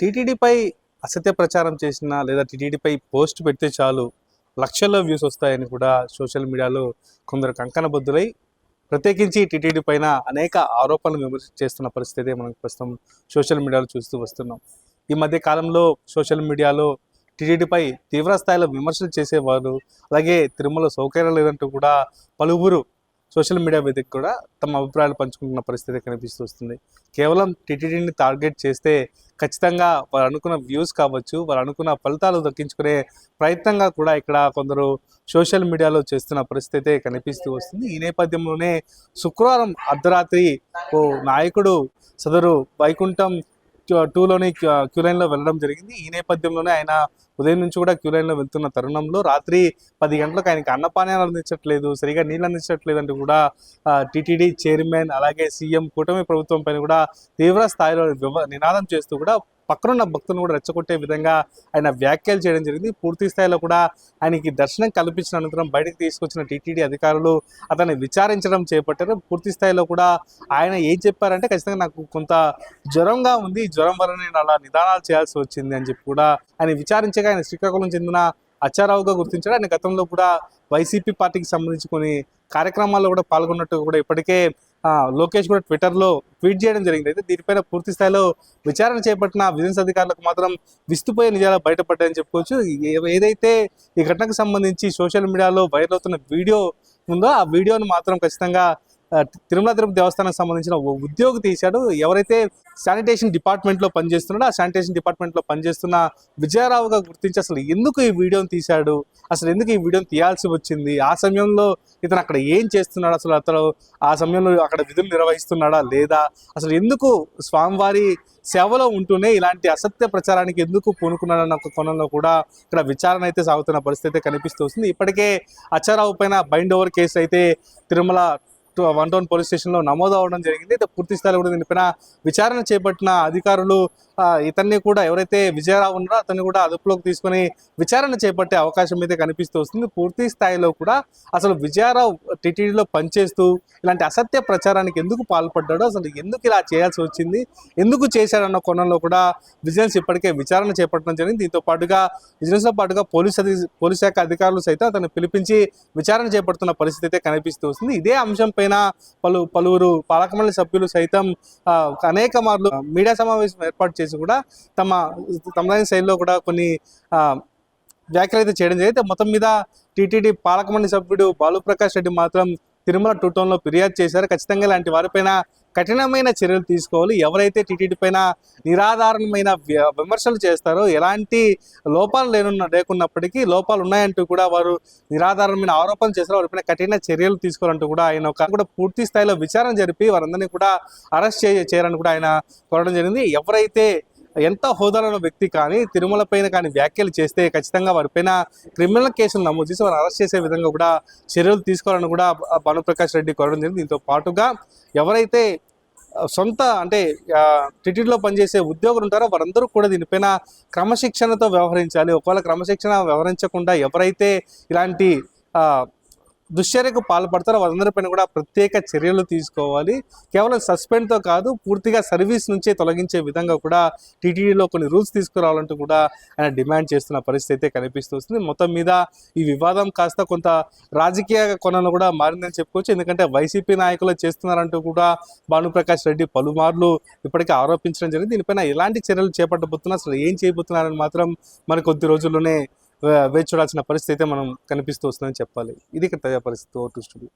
టీటీడీపై అసత్య ప్రచారం చేసిన లేదా టీటీడీపై పోస్ట్ పెడితే చాలు లక్షల్లో వ్యూస్ వస్తాయని కూడా సోషల్ మీడియాలో కొందరు కంకణబద్దులై ప్రత్యేకించి టీటీడీ పైన అనేక ఆరోపణలు విమర్శ చేస్తున్న పరిస్థితి మనం ప్రస్తుతం సోషల్ మీడియాలో చూస్తూ వస్తున్నాం. ఈ మధ్య కాలంలో సోషల్ మీడియాలో టీటీడీపై తీవ్ర స్థాయిలో విమర్శలు చేసేవారు అలాగే తిరుమల సౌకర్యం లేదంటూ కూడా పలువురు సోషల్ మీడియా వేదిక కూడా తమ అభిప్రాయాలు పంచుకుంటున్న పరిస్థితి కనిపిస్తూ వస్తుంది. కేవలం టీటీడీని టార్గెట్ చేస్తే ఖచ్చితంగా వారు అనుకున్న వ్యూస్ కావచ్చు వారు అనుకున్న ఫలితాలు దక్కించుకునే ప్రయత్నంగా కూడా ఇక్కడ కొందరు సోషల్ మీడియాలో చేస్తున్న పరిస్థితి కనిపిస్తూ వస్తుంది. ఈ నేపథ్యంలోనే శుక్రవారం అర్ధరాత్రి ఓ నాయకుడు సదరు వైకుంఠం టూలోని క్యూ- లైన్లో వెళ్ళడం జరిగింది. ఈ నేపథ్యంలోనే ఆయన ఉదయం నుంచి కూడా క్యూ లైన్లో వెళ్తున్న తరుణంలో రాత్రి పది గంటలకు ఆయనకి అన్నపానీయాలు అందించట్లేదు సరిగా నీళ్ళు అందించట్లేదు అంటూ కూడా టీటీడీ చైర్మన్ అలాగే సీఎం కూటమి ప్రభుత్వం పైన కూడా తీవ్ర స్థాయిలో నినాదం చేస్తూ కూడా పక్కనున్న భక్తులను కూడా రెచ్చగొట్టే విధంగా ఆయన వ్యాఖ్యలు చేయడం జరిగింది. పూర్తి స్థాయిలో కూడా ఆయనకి దర్శనం కల్పించిన అనంతరం బయటకు తీసుకొచ్చిన టీటీడీ అధికారులు అతన్ని విచారించడం చేపట్టారు. పూర్తి స్థాయిలో కూడా ఆయన ఏం చెప్పారంటే ఖచ్చితంగా నాకు కొంత జ్వరంగా ఉంది. జ్వరం వల్ల నేను అలా నిదానాలు చేయాల్సి వచ్చింది అని చెప్పి కూడా ఆయన విచారించగా ఆయన శ్రీకాకుళం చెందిన అచ్చారావుగా గుర్తించాడు. ఆయన గతంలో కూడా వైసీపీ పార్టీకి సంబంధించి కొన్ని కార్యక్రమాల్లో కూడా పాల్గొన్నట్టు కూడా ఇప్పటికే లోకేష్ కూడా ట్విట్టర్లో ట్వీట్ చేయడం జరిగింది. అయితే దీనిపైన పూర్తి స్థాయిలో విచారణ చేపట్టిన విజిలెన్స్ అధికారులకు మాత్రం విస్తుపోయే నిజాలు బయటపడ్డాయని చెప్పుకోవచ్చు. ఏదైతే ఈ ఘటనకు సంబంధించి సోషల్ మీడియాలో వైరల్ అవుతున్న వీడియో ఉందో ఆ వీడియోను మాత్రం ఖచ్చితంగా తిరుమల తిరుపతి దేవస్థానానికి సంబంధించిన ఉద్యోగి తీశాడు. ఎవరైతే శానిటేషన్ డిపార్ట్మెంట్లో పనిచేస్తున్నాడో ఆ శానిటేషన్ డిపార్ట్మెంట్లో పనిచేస్తున్న విజయరావుగా గుర్తించి అసలు ఎందుకు ఈ వీడియోని తీశాడు? అసలు ఎందుకు ఈ వీడియోని తీయాల్సి వచ్చింది? ఆ సమయంలో ఇతను అక్కడ ఏం చేస్తున్నాడు? అసలు అతను ఆ సమయంలో అక్కడ విధులు నిర్వహిస్తున్నాడా లేదా? అసలు ఎందుకు స్వామివారి సేవలో ఉంటూనే ఇలాంటి అసత్య ప్రచారానికి ఎందుకు పూనుకున్నాడన్న ఒక కోణంలో కూడా ఇక్కడ విచారణ అయితే సాగుతున్న పరిస్థితి అయితే కనిపిస్తూ వస్తుంది. ఇప్పటికే అచ్చారావు పైన బైండ్ ఓవర్ కేసు అయితే తిరుమల వన్ టౌన్ పోలీస్ స్టేషన్లో నమోదు అవ్వడం జరిగింది. అయితే పూర్తి స్థాయిలో కూడా దీనిపైన విచారణ చేపట్టిన అధికారులు ఇతన్ని కూడా ఎవరైతే విజయరావు ఉన్నారో అతన్ని కూడా అదుపులోకి తీసుకొని విచారణ చేపట్టే అవకాశం అయితే కనిపిస్తూ వస్తుంది. పూర్తి స్థాయిలో కూడా అసలు విజయరావు టీటీడీలో పనిచేస్తూ ఇలాంటి అసత్య ప్రచారానికి ఎందుకు పాల్పడ్డాడో అసలు ఎందుకు ఇలా చేయాల్సి వచ్చింది ఎందుకు చేశాడన్న కోణంలో కూడా విజిలెన్స్ ఇప్పటికే విచారణ చేపట్టడం జరిగింది. దీంతో పాటుగా విజిలెన్స్తో పాటుగా పోలీస్ పోలీస్ శాఖ అధికారులు సైతం అతను పిలిపించి విచారణ చేపడుతున్న పరిస్థితి అయితే కనిపిస్తూ వస్తుంది. ఇదే అంశం పైన పలు పలువురు పాలకమండలి సభ్యులు సైతం అనేక మార్లు మీడియా సమావేశం ఏర్పాటు చేసి కూడా తమ తమదైన శైలిలో కూడా కొన్ని ఆ, వ్యాఖ్యలు అయితే చేయడం జరిగింది. మొత్తం మీద టీటీడీ పాలకమండలి సభ్యుడు బాలుప్రకాష్ రెడ్డి మాత్రం తిరుమల టూ ఫిర్యాదు చేశారు. ఖచ్చితంగా ఇలాంటి వారిపైన కఠినమైన చర్యలు తీసుకోవాలి. ఎవరైతే టీటీడీ పైన నిరాధారణమైన విమర్శలు చేస్తారో ఎలాంటి లోపాలు లేనున్న లేకున్నప్పటికీ లోపాలు ఉన్నాయంటూ కూడా వారు నిరాధారణమైన ఆరోపణలు చేస్తారో. వారిపైన కఠిన చర్యలు తీసుకోవాలంటూ కూడా ఆయన ఒక కూడా పూర్తి స్థాయిలో విచారణ జరిపి వారందరినీ కూడా అరెస్ట్ చేయాలని కూడా ఆయన కోరడం జరిగింది. ఎవరైతే ఎంత హోదాలో వ్యక్తి కానీ తిరుమల పైన కానీ వ్యాఖ్యలు చేస్తే ఖచ్చితంగా వారిపైన క్రిమినల్ కేసులు నమోదు చేసి వారు అరెస్ట్ చేసే విధంగా కూడా చర్యలు తీసుకోవాలని కూడా భానుప్రకాష్ రెడ్డి కోరడం జరిగింది. దీంతో పాటుగా ఎవరైతే సొంత అంటే టిటిలో పనిచేసే ఉద్యోగులు ఉంటారో వారందరూ కూడా దీనిపైన క్రమశిక్షణతో వ్యవహరించాలి. ఒకవేళ క్రమశిక్షణ వ్యవహరించకుండా ఎవరైతే ఇలాంటి దుశ్చర్యకు పాల్పడతారో వారందరిపైన కూడా ప్రత్యేక చర్యలు తీసుకోవాలి. కేవలం సస్పెండ్తో కాదు పూర్తిగా సర్వీస్ నుంచే తొలగించే విధంగా కూడా టీటీడీలో కొన్ని రూల్స్ తీసుకురావాలంటూ కూడా ఆయన డిమాండ్ చేస్తున్న పరిస్థితి అయితే కనిపిస్తూ వస్తుంది. మొత్తం మీద ఈ వివాదం కాస్త కొంత రాజకీయ కోణంలో కూడా మారిందని చెప్పుకోవచ్చు. ఎందుకంటే వైసీపీ నాయకులు చేస్తున్నారంటూ కూడా భానుప్రకాష్ రెడ్డి పలుమార్లు ఇప్పటికే ఆరోపించడం జరిగింది. దీనిపైన ఎలాంటి చర్యలు చేపట్టబోతున్నా అసలు ఏం చేయబోతున్నారని మాత్రం మరి కొద్ది రోజుల్లోనే వేచి చూడాల్సిన పరిస్థితి అయితే మనం కనిపిస్తూ వస్తుందని చెప్పాలి. ఇది ఇక్కడ తాజా పరిస్థితి ఓటు స్టూడియో.